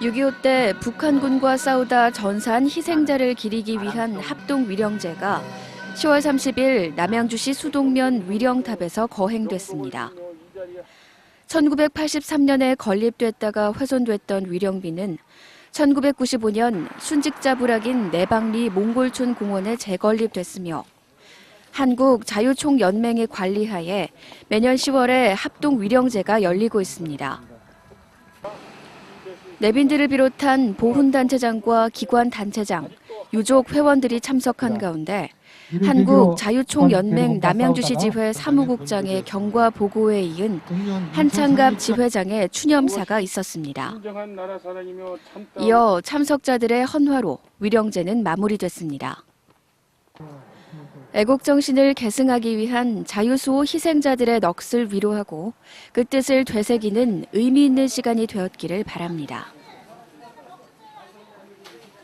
6.25 때 북한군과 싸우다 전사한 희생자를 기리기 위한 합동 위령제가 10월 30일 남양주시 수동면 위령탑에서 거행됐습니다. 1983년에 건립됐다가 훼손됐던 위령비는 1995년 순직자 부락인 내방리 몽골촌 공원에 재건립됐으며 한국 자유총연맹의 관리하에 매년 10월에 합동 위령제가 열리고 있습니다. 내빈들을 비롯한 보훈단체장과 기관단체장, 유족 회원들이 참석한 가운데 한국 자유총연맹 남양주시 지회 사무국장의 경과 보고에 이은 한창갑 지회장의 추념사가 있었습니다. 이어 참석자들의 헌화로 위령제는 마무리됐습니다. 애국 정신을 계승하기 위한 자유수호 희생자들의 넋을 위로하고 그 뜻을 되새기는 의미 있는 시간이 되었기를 바랍니다.